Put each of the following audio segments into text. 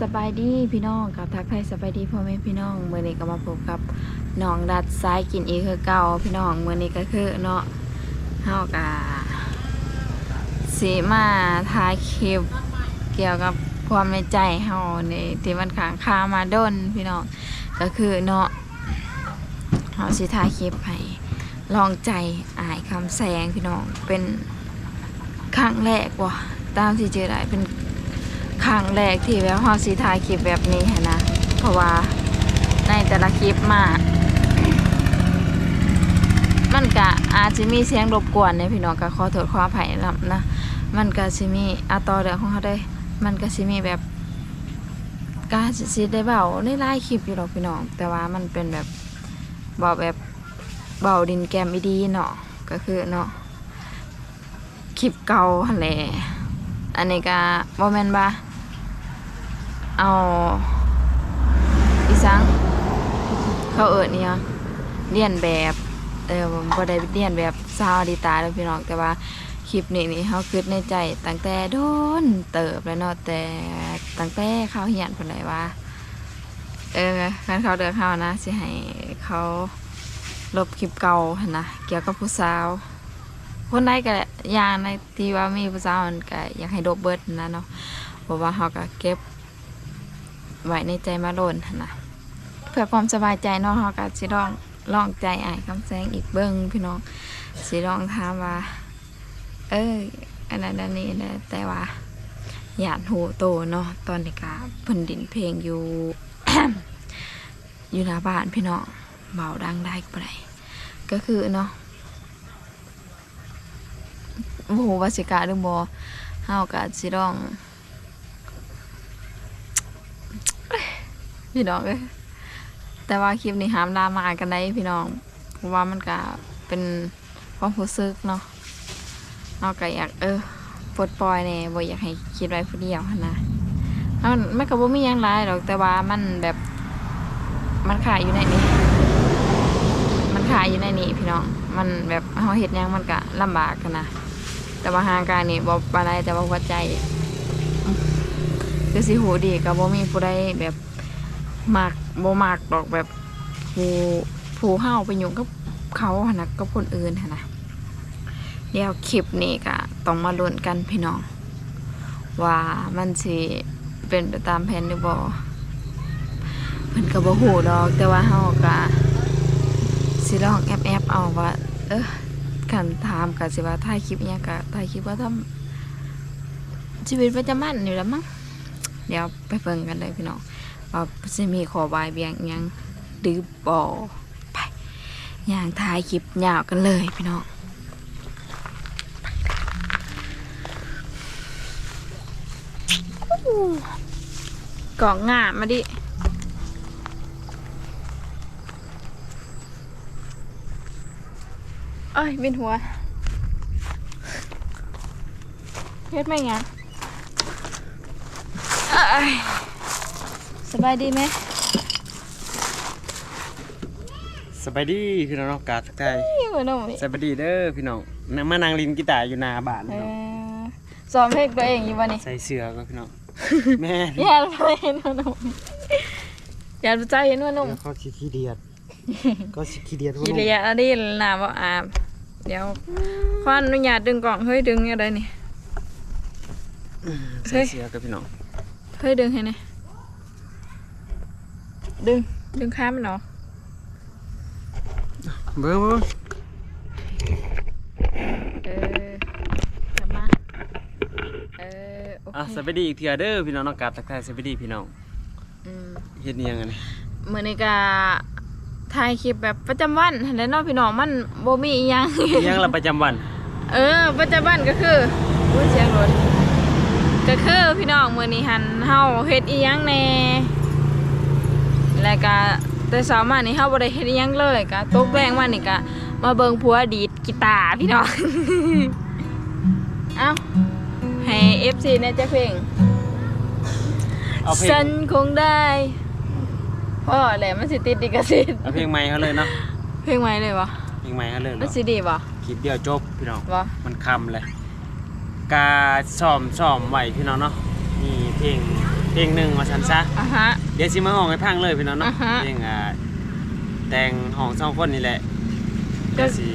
สบายดีพี่น้องกับทักทายสบายดีพ่อแม่พี่น้องเมื่อนี้ก็มาพบกับน้องดัดซ้ายกินอีกคือเก่าพี่น้องเมื่อนี้ก็คือเนาะเฮากะสีมาถ่ายคลิปเกี่ยวกับความในใจเฮาในที่มันค้างคามาดนพี่น้องก็คือเนาะเฮาสิถ่ายคลิปให้ลองใจอายคำแสงพี่น้องเป็นครั้งแรกว่ะตามที่เจอได้เป็น ครั้งแรกที่แบบเฮาสิถ่ายคลิปแบบนี้นะ เพราะว่าในแต่ละคลิปมา มันก็อาจจะมีเสียงรบกวนเนี่ยพี่น้องก็ขอโทษขออภัยนำนะ มันก็สิมีอะต่อเรื่องของเขาได้ มันก็สิมีแบบกาสิสิได้เบาในหลายคลิปอยู่หรอกพี่น้อง แต่ว่ามันเป็นแบบเบาแบบเบาดินแกมอีดีเนาะก็คือเนาะคลิปเก่าแหละอันนี้ก็บ่แม่นบ่า เอาอีสังเขาเอิ้นอิหยังเรียนแบบเออบ่ได้เรียนแบบซาวดีตาแล้วพี่น้องแต่ว่าคลิปนี้นี่เฮาคิดในใจตั้งแต่โดนเติบแล้วเนาะแต่ตั้งแต่เขาเฮียนเพิ่นเลยว่า เออคันเขาเดินเขานะสิให้เขาลบคลิปเก่านนะเกี่ยวกับผู้สาวคนใดก็อย่างในที่ว่ามีผู้สาวมันก็อยากให้ลบเบิดนะเนาะเพราะว่าเขาก็เก็บ ไว้ในใจมาโลนนะเพื่อความสบายใจเนาะเขาก็สิลองลองใจอ้ายคำแสงอีกเบิ้งพี่น้องสิลองถามว่า เอ้ยอันนั้นอันนี้นะแต่ว่าหยาดหูโตเนาะตอนนี้ก็เพิ่นดินเพลงอยู่ อยู่หน้าบ้านพี่น้องเบาดังได้ก็ได้ก็คือเนาะโอ้โหวาสิกาหรือบ่เฮาก็สิลอง พี่น้องเอ้ยแต่ว่าคลิปนี้หามดรามากันได้พี่น้องเพราะว่ามันก็เป็นความรู้สึกเนาะเฮาก็อยากเออปลดปล่อยแน่บ่อยากให้คิดไว้ผู้เดียวนะมันมันก็บ่มียังหลายหรอกแต่ว่ามันแบบมันขายอยู่ในนี้ มันขายอยู่ในนี้พี่น้อง มันแบบเฮาเฮ็ดยังมันก็ลำบากกันนะ แต่ว่าห่างกายนี่บ่ปานใดแต่ว่าหัวใจ คือสิหูดีก็บ่มีผู้ใดแบบ มักบ่มักดอกแบบผู้ผู้เฮาไปยุ่งกับเขาหนะกับคนอื่นนะเดี๋ยวคลิปนี้ก็ต้องมาลุ้นกันพี่น้อง ว่ามันสิเป็นไปตามแผนหรือบ่เพิ่นก็บ่ฮู้ดอก แต่ว่าเฮาก็สิลองแอบๆเอาว่า เออกันถามกันสิว่าถ่ายคลิปเนี่ยกะถ่ายคลิปว่าทำชีวิตประจำวันอยู่แล้วมั้งเดี๋ยวไปเบิ่งกันเลยพี่น้อง ว่าจะมีขอบายเบียงยังหรือบ่ไปอย่างถ่ายคลิปยาวกันเลยพี่น้องกล่องงามมาดิเอ้ยเป็นหัวเฮ็ดไหมงานเอ้ย สบายดีไหมสบายดีพี่น้องเนาะกาทักทายนี่เหมือนหนุ่มสบายดีเด้อพี่น้องนั่งมานางลินกีตาร์อยู่หนาบ้านเอพี่น้องอซ้อมเพลงตัวเองอยู่วันนี้ใส่เสื้อก็พี่น้องแม่อยากไปเห็นว่าหนุ่มอยากใจเห็นว่าหนุ่มเดี๋ยวเขาขี้เดียด ก็ขี้เดียดกิริยาอันนี้หนาบ่อาบเดี๋ยวขออนุญาตดึงกล่องเฮ้ยดึงอะไรนี่ ใส่เสื้อกับพี่น้องเฮ้ยดึงให้หนี่อย ดึง ดึงข้ามมันออกเบิ่งเบิ่งเออกลับมา เออโออะเคสบายดีอีกเทื่อเด้อพี่น้องเนาะกาทักทายสบายดีพี่น้องอืม เฮ็ดอิหยังกันนี่มื้อนี้ก็ถ่ายคลิปแบบประจำวันหั้นแหล้วเนาะพี่น้องมันบ่มีอีหยัง อิหยังละประจำวันเออประจำวันก็คืออุ้ยเสียงรถก็คือพี่น้องมื้อนี้หันเฮาเฮ็ดอีหยังแหน่ แล้วก็แต่เช้ามานี่เฮาบ่ได้เฮ็ดอีหยังเลยก็ตกแรงมานี่ก็มาเบิ่งผัวดีดกีตาร์พี่น้อง เอ้าให้ FC แหน่จักเพลง เอาเพลฉังนคงได้พ่อแหละมันสิติดดิกสิทธิ์เอาเพลงใหม่เขาเลยเนาะเพลงใหม่เลยวะเพลงใหม่เขาเลยมันเนาะสิดีวะคลิปเดียวจบพี่น้องวะมันคำเลยกาซ้อมซ้อมไหวพี่น้องเนาะมีเพลงเพลงหนึ่งมาสันซะ อะฮะเดี๋ยวสิมาห้องให้พังเลยพี่น้องเนาะอ่าฮะเพลงอ่าแต่งห้องสองคนนี่แหละก็ก็สิ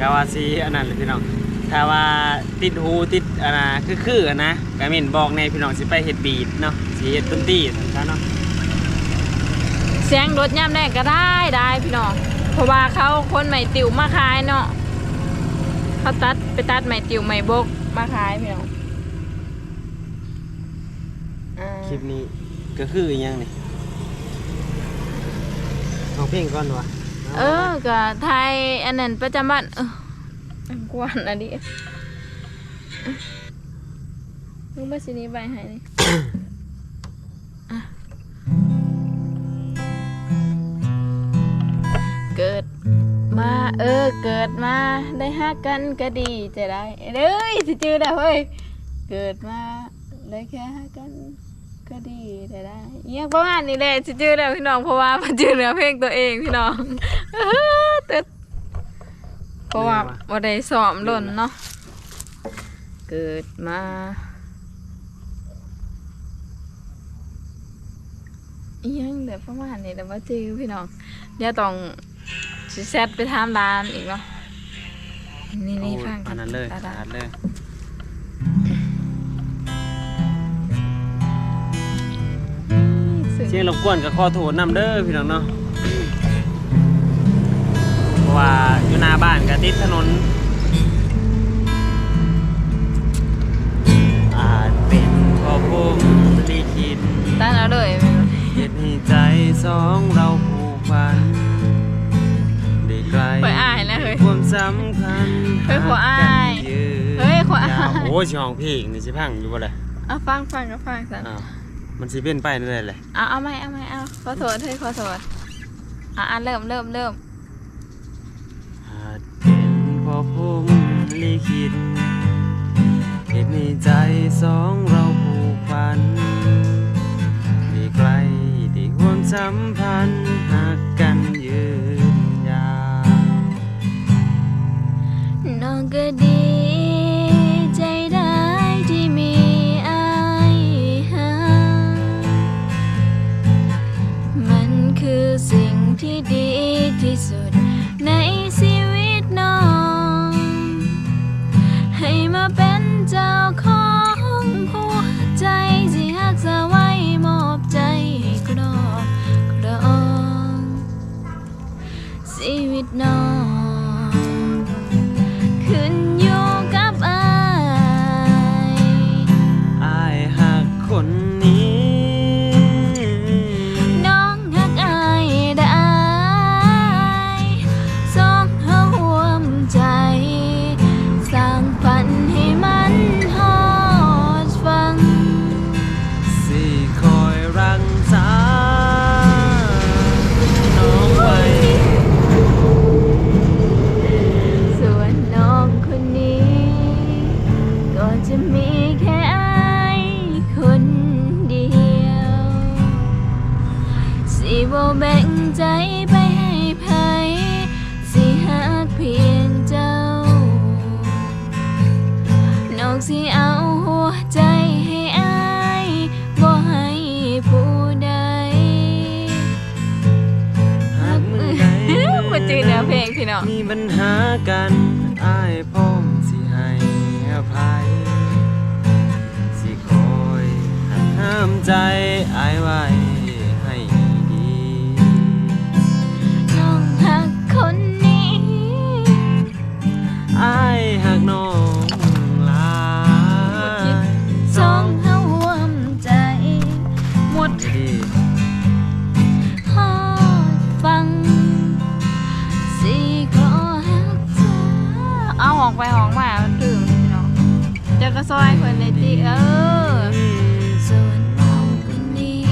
กาวาซีอันนั้นเลยพี่น้องถ้าว่าติดหูติดอันน่ะคือคือๆอะนะกามินบอกในพี่น้องสิไปเฮ็ดบีทเนาะสิเฮ็ดดนตรีสันซะเนาะเสียงรถย่ำแรกก็ได้ได้พี่น้องเพราะว่าเขาคนใหม่ติวมาขายเนาะเขาตัดไปตัดใหม่ติวใหม่บกมาขายพี่น้องอ่าคลิปนี้ ก็คืออหยังนี่เอาเพลงก่อนวะเออก็ไทยอันนั้นประจำบ้านเอออันกวนอันนี้มึงมาสินี้ใบให้นี่ เกิดมาเออเกิดมาได้ฮักกันก็ดีจะได้เด้ยสิจือได้เฮ้ยเกิดมาได้แค่ฮักกัน ก็ดีได้ได้เอียงประมาณนี้แหละสิจื้อได้พี่น้องเพราะว่ามันจื้อเนื้อเพลงตัวเองพี่น้องตึ๊ดเพราะว่าบ่ได้ซ้อมหล่นเนาะเกิดมาอีหยังเดี๋ยวประมาณนี้แต่ว่าจื้อพี่น้องเดี๋ยวต้องสิแซดไปถามร้านอีกเนาะนี่นี่ฟังอันนั้นเลยได้อันได้นั้นเลย เสียงรบกวนก็ขอโทษนำเด้อพี่น้องเนาะเพราะว่าอยู่หน้าบ้านก็ติดถนนอาจเป็นเพราะผมลิขิตตั้งเอาเลยเหตุให้ใจสองเราผูกพันได้ไกลเฮ้ยอายแล้วเฮ้ยความสำคัญเฮ้ยขออายหกกันยืนเฮ้ยขออายวโอ้ยชิห้องเพลงนี่สิพังอยู่บ่เลยเอาฟังฟังก็ฟังสันอ้าว มันสิเป็นไปนั่นแหละเลยเอาเอาไหมเอาไหมเอาขอโทษเฮ้ยขอโทษอะอะเริ่มเริ่มเริ่มอาจเป็นเพราะผมลิขิตเหตุในใจสองเราผูกพันได้ไกลได้ความสัมพันธ์หักกันยืนยาวน้องก็ดี จือเนื้อเพลงพี่น้อง มีปัญหากันอ้ายพ้อมสิให้อภัยสิคอยหักห้ามใจอ้ายไว้ ซอยคนในตีเออส่วนน้องคนนี้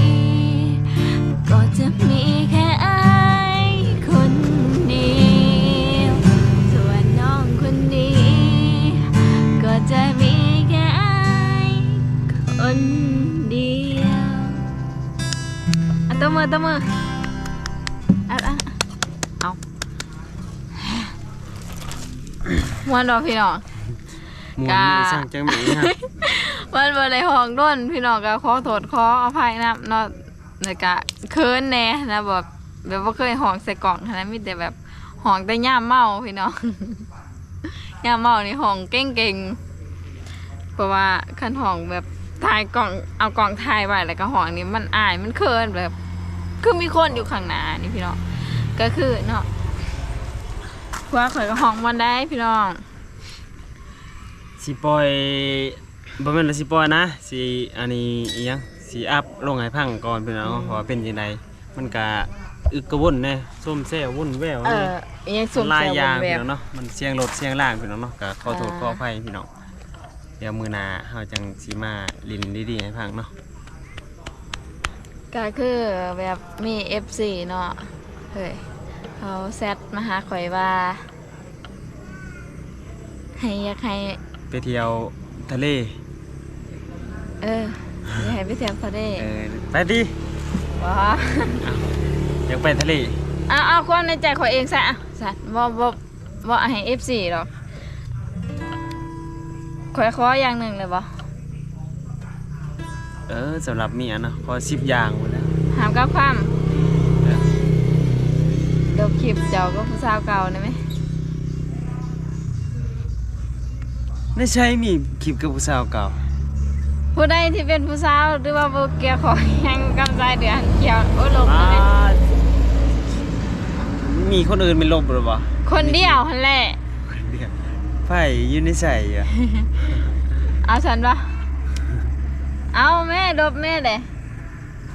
ก็จะมีแค่อายคนเดียวส่วนน้องคนนี้ ก็จะมีแค่อายคนเดียวอะตัวมือตัวมืออาเอาเอาวันดอกพี่น้อง มวนกะสร้างจังหมีฮะมันบ่ได้ห้องด้นพี่น้องก็ขอโทษขออภัยนะเนาะแล้วก็เคินแน่นะแบบแบบว่าเคยห้องใส่กล่องหั้นนะมีแต่แบบห้องแต่ย่ามเมาพี่น้อง ย่ามเมานี่ห้องเก่งๆเพราะว่าคันห้องแบบถ่ายกล่องเอากล่องถ่ายไว้แล้วก็ห้องนี้มันอายมันเคินแบบ คือมีคนอยู่ข้างหน้านี่พี่น้องก็คือเนาะพวกข่อยก็ห้องมันได้พี่น้อง สิปล่อยบ่แม่นว่าสิปล่อยนะสิอันนี้อีหยังสิอัพลงให้พังก่อนพี่น้องเพราะว่าเป็นจังไดมันก็อึกกระวนแน่ส้มแซ่วุ่นแววเอแน่ออิหยังสมลายเสียยางบนแบพี่บ น้องเนาะ มันเสียงรถเสียงล่างพี่น้องเนาะก็ขอโทษอ่า ขออภัยพี่น้อง เดี๋ยวมื้อหน้าเฮาจังสิมาลินดีๆให้พังเนาะ ก็คือแบบมี FC เนาะเฮ้ยเขาแซดมาหาข่อยว่า ให้อยากให้ไป เที่ยวทะเล เอออยากให้ไปเที่ยวทะเลเออไปดิว้าอยากไปทะเล เอาเอาความในใจข่อยเองซะอะสัตว์บ่บ่บ่ให้ FC หรอกข่อยขออย่างหนึ่งเลยบ่เออสำหรับเมียเนาะขอ10อย่างหมดแล้วหามกับความเออเดบคลิปเจ้าก็ผู้สาวเก่าได้ไหม ไม่ใช่มีคลิปกับผู้สาวเก่า ผู้ใดที่เป็นผู้สาวหรือว่าบ่เกี่ยวขอแห่งกำใจเดือนเกี่ยวโอ้ลงเลยมีคนอื่นเป็นลบหรือเปล่าคนเดียวหั่นแหละไผ่อยืนในใส่อะ เอาฉันปะเอาแม่ลบแม่เด้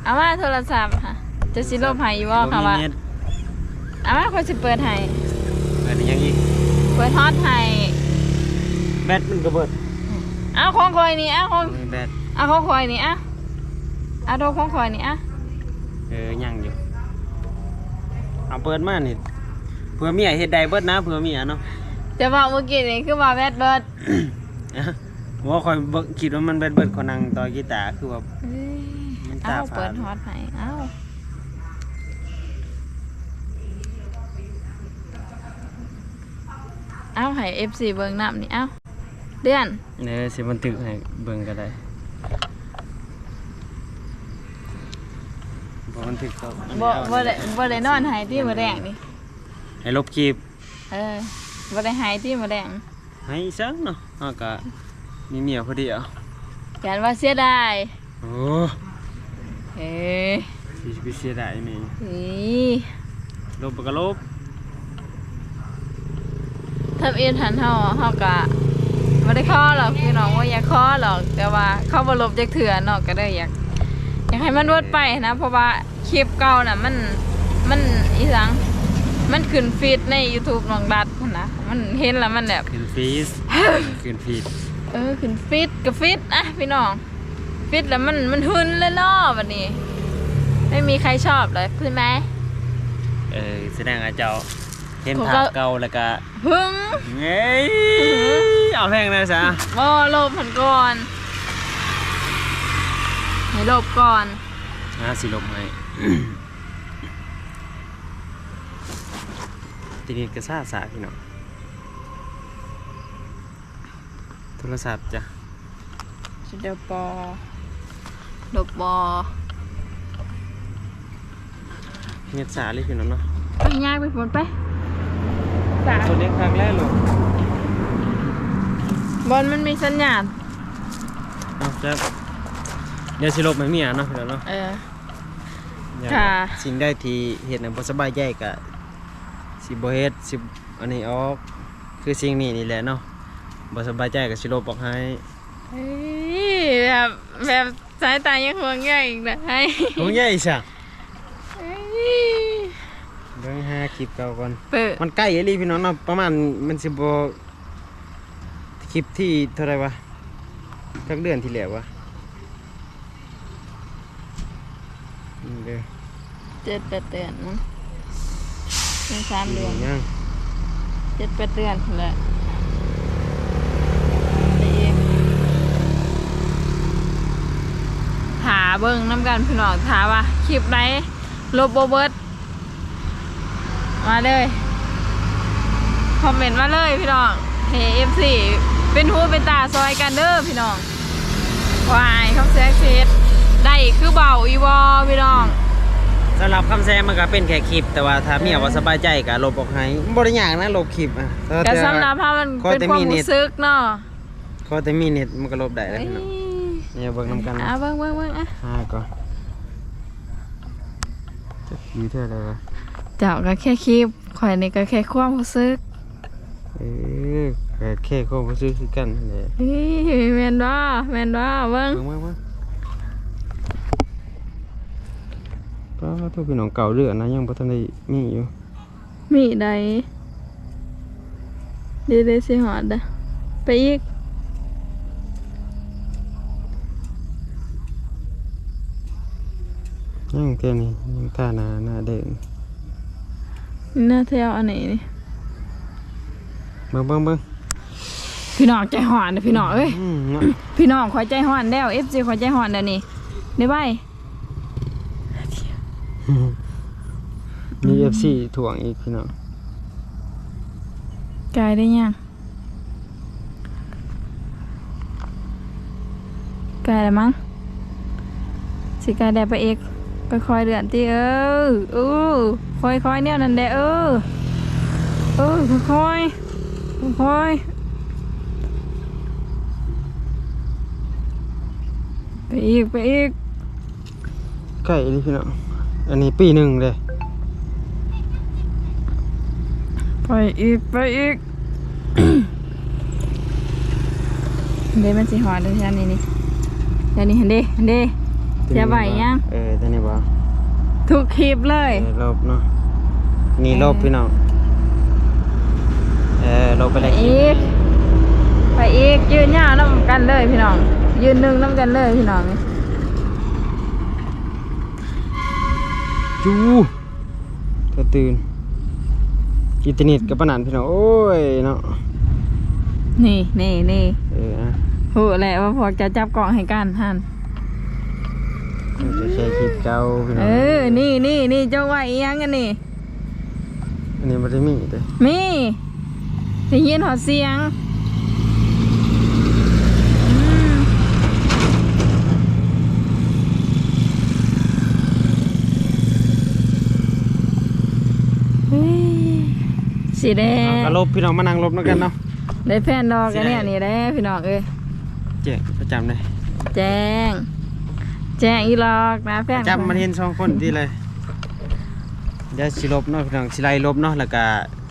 เอามาโทรศัพท์ค่ะ จะสิลบให้อยู่บ่ค่ะว่าบ่มีเน็ตเอามาคนสิเปิดให้เปิดยังอีก เปิดฮอตให้ แบตมันก็เบิดเอาของคอยนี่เอาของมีแบตเอาของคอยนี่เอาเอาโดของคอยนี่เอาเออยังอยู่เอาเปิดมานี่เผื่อเมียเฮ็ดได้เบิดนะเผื่อเมียเนาะจะบอกเมื่อกี้นี่คือว่าแบดเบิดว่าคอยเบิ่งคิดว่ามันแบตเบิดคนนั่งต่อกีตาร์คือว่าเอ้ยมันเอาตาฝาดเปิดฮอตให้เอาเอาให้ FC เบิ่งน้ำนี่เอา เดือนเด้อสิบันทึกให้เบิ่งก็ได้บ่บันทึกก็อันนี้บ่เอาบ่ได้บ่ได้นอนหายที่มื้อแดงนี่ให้ลบคลิปเออบ่ได้หายที่มื้อแดงให้ซังเนาะเฮาก็มีเมียพอดีอะกันว่าเสียดายโอ้เอ้ยสิไปเสียดายนี่นี่ลบก็ลบถ้าเอียนหันเฮาเฮาก็ บ่ได้ขอหรอกพี่น้องว่าอยากขอหรอก แต่ว่าเขาบ่ลบจักเทื่อเนาะก็ได้อยาก อยากให้มันเวิดไปนะเพราะว่าคลิปเก่าน่ะมันมันอีสังมันขึ้นฟีดใน YouTube น้องดัดพุ่นนะมันเห็นแล้วมันแบบ ขึ้นฟีสขึ้นฟีดเออขึ้นฟิตกับฟิตอะพี่น้องฟิตแล้วมันมันหึนเลยเนาะวันนี้ ไม่มีใครชอบเลยใช่ไหมเออแสดงว่าเจ้าเห็นผมภาก็พเก่าแล้วก็หึงเอ้ย เอาแพงนะซะบ่ลบผันก่อนให้ลบก่อนอ่าสิลบให้ทีนี้ก็ซาสาพี่น้องโทรศัพท์จ้ะชุดเดียวปอลบบอเน็ตสาเลยพี่น้องเนาะไปย่างไปฝนไปสาตัวนี้ครั้งแรกเลย บอลมันมีสัญญาณ เอาจะเดี๋ยวสิลบให้เมียเนาะพี่น้องเนาะเออ อย่าค่ะ สิ่งใดที่เฮ็ดให้บ่สบายใจก็สิบ่เฮ็ดสิอันนี้ออกคือสิ่งนี้นี่แหละเนาะบ่สบายใจก็สิลบออกให้เฮ้ยแบบแบบสายตายังห่วงใยอีกนะให้โอ้ยใหญ่ซะเฮ้ยเบิ่งหาคลิปเก่าก่อน เปิดมันใกล้อีหลีพี่น้องเนาะประมาณมันสิบ่ คลิปที่เท่าไหร่วะสักเดือนที่แล้ววะนี่เด้อเจ็ดแปดเดือนมั้งเป็นสามเดือนยังเจ็ดแปดเดือนแหละไปเองถาเบิ้งน้ำกันพี่น้องถาว่าคลิปไหนลบโบเบิร์ตมาเลย คอมเมนต์มาเลยพี่น้องเฮเอฟซี เป็นหูเป็นตาซอยกันเด้อพี่น้องวายคำแซกเซตได้คือเบาอีวอพี่น้องสำหรับคำแซงมันก็เป็นแค่คลิป แต่ว่าถ้าเมียว่าสบายใจก็ลบออกให้บ่ได้ยากนะลบคลิปอะแต่แต่สำหรับถ้ามันขอเป็นแต่ความมีเน็รู้ตสึกเนาะขอแต่มีเน็ตมันก็ลบได้แล้วเอ้ยพี่น้องเนี่ยเบิ่งนำกันอะเบิ่งเบิ่งเบิ่งอะหาก่อนจะดีเท่าไหร่วะเจ้าก็แค่คลิปข่อยนี่ก็แค่ความรู้สึกเออ แค่แค่เขาบ่ซื้อคือกันนี่เฮ้ยแม่นว่าแม่นว่าเบิ่งเบิ่งมาเบิ่งก็ทุกพี่น้องเก่าเรือนะยังบ่ทันได้มีอยู่ มีใดเดี๋ยวๆสิหอดเด้อไปอีกยังแค่นี้ยังท่าหนาหน้าเด่นนี่หน้าแถวอันไหนนี่เบิ่งเบิ่งเบิ่ง พี่น้องใจหอนเด้อพี่น้องเอ้ยอืมเนาะพี่น้องขอยใจหอนแล้ว FC ขอยใจหอนแล้วนี่ได้ใบมี FC ถ่วงอีกพี่น้องกายได้ยังกายแล้วมั้งสิกายได้ไปเอกค่อยๆเดือนที่เออเออค่อยๆเนี่ยนั่นแหละเออเออค่อยๆค่อย ไปอีกไปอีกใกล้เลยพี่น้องอันนี้ปีหนึ่งเลยไปอีกไปอีกเดี๋ยวมันสิหอดเดี๋ยวนี้นี่เดี๋ยวนี้เห็นเด้เห็นเด้จะไหวยังเออตัวนี้บ่ทุกคลิปเลยเออลบเนาะนี่ลบพี่น้องเออลบไปไปเลยอีกไปอีกยืนยาวน้ำกันเลยพี่น้อง ยืนหนึ่งน้ำกันเลยพี่น้องจูเธอตื่นอินเทอร์เน็ตกับปานนันพี่น้องโอ้ยเนาะนี่นี่นี่เอออะหูแหละว่าพวกจะจับกล่องให้กันฮันเราจะใช้คลิปเก่าพี่น้องเออนี่นี่นี่เจ้าไหวอีหยังกันนี่อันนี้บ่ได้มีเด้อมีได้ยินหอเสียงอืมเฮ้ย สีแดงเอาก็ลบพี่น้องมานั่งลบแล้วกันเนาะได้แฟนดอกกันเนี่ยสิได้นี่แหละพี่น้องเอ้ยเจ๊ประจำเลยแจ้ง แจ้งอีหลอกนะแฟปนระจำมันเห็นสองคนที่เลยเดี๋ยวสิลบเนาะพี่น้องสิไล่ลบเนาะแล้วก็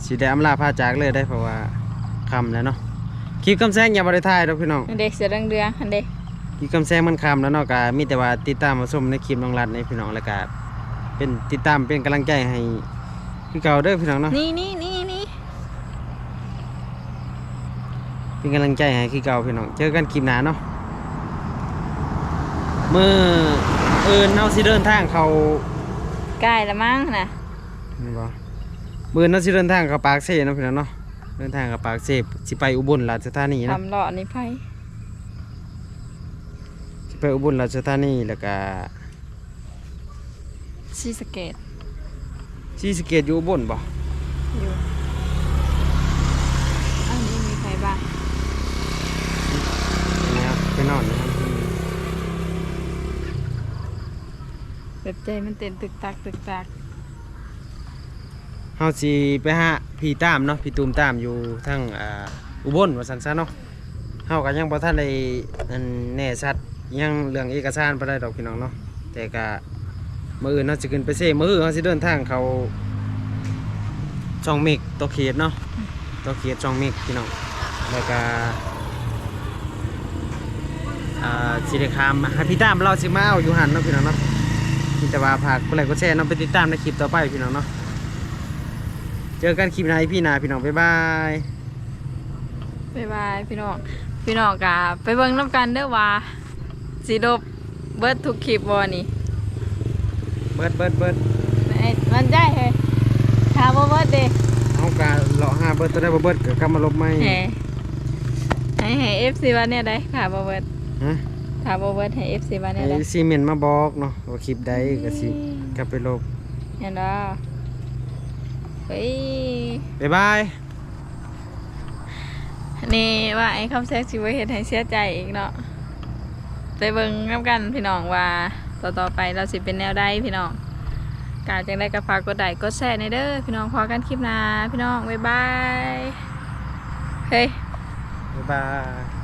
สิได้อำลาพาจากเลยได้เพราะว่าค่ำแล้วเนาะคลิปคำแซงอย่าบ่ได้ถ่ายดอกพี่น้องอันเด็กเสือเรืองเรืองอันเด็กคลิปคำแซงมันค่ำแล้วเนาะก็มีแต่ว่าติดตามมาชมในคลิปน้องรัดในพี่น้องแล้วก็เป็นติดตามเป็นกำลังใจให้คือเก่าเด้อพี่น้องเนาะนี่นี่นี่นี่ เป็นกำลังใจให้คือเก่าพี่น้อง เจอกันคลิปหน้าเนาะมื้ออื่นเนาะสิเดินทางเขาใกล้ละมั้งนะนี่บ่มื้อนั้นสิเดินทางเข้าปากเซ่เนาะพี่น้องเนาะเดินทางเข้าปากเซ่สิไปอุบลราชธานีนะทำหลอดนี่ไพ่สิไปอุบลราชธานีแล้วก็ซีสะเกตศรีสะเกษอยู่อุบลบ่อยู่อันนี้มีใครบ้าง นอนนะครับแบบใจมันเต้นตึกตักตึกตักเฮาสิไปหาพี่ตามเนาะพี่ตูมตามอยู่ทางอ่าอุบลว่าซั่นซะเนาะเฮาก็ยังบ่ทันได้อันแน่ชัดยังเรื่องเอกสารบ่ได้ดอกพี่น้องเนาะแต่ก็มื้ออื่นเฮาสิขึ้นไปเซ่มื้อเฮาสิเดินทางเขาช่องเมกตัวเขตเนาะตัวเขตช่องเมกพี่น้องแล้วก็ สิได้ข้ามมาให้พี่ตามเราสิมาเอาอยู่หันเนาะพี่น้องเนาะมีแต่ว่าฝากกดไลค์กดแชร์เนาะไปติดตามในคลิปต่อไปพี่น้องเนาะเจอกันคลิปหน้าพี่นาพี่น้องบ๊ายบายบ๊ายบายพี่น้องพี่น้องกะไปเบิ่งน้ำกันเด้อว่าสีดบเบิร์ดทุกคลิปบอนี่เบิดเบิดเบิดไอ้มันใจเฮ้ยถามว่าเบิร์ดเด้เอากาเลาะห้าเบิดตัวได้บ่เบิดก็กลับมาลบใหม่แหมให้ให้เอฟซีวันเนี่ยได้ถามว่าเบิร์ด ฮะถามว่าเบิร์ดให้เอฟซีวันเนี่ยให้ได้ซีเมนต์มาบอกเนาะว่าคลิปใดก็สิกลับไปลบเห็นบ่เฮ้ยบ๊ายบายนี่ว่าไอ้คำแซกสิว่าเห็นให้เสียใจอีกเนาะไปเบิ่งน้ำกันพี่น้องว่าต่อต่อๆไปเราสิเป็นแนวใดพี่น้องกาจังได้ก็ฝากกดไลค์กดแชร์ในเด้อพี่น้องพอกันคลิปหน้าพี่น้องบ๊ายบายเฮ้ยบ๊ายบาย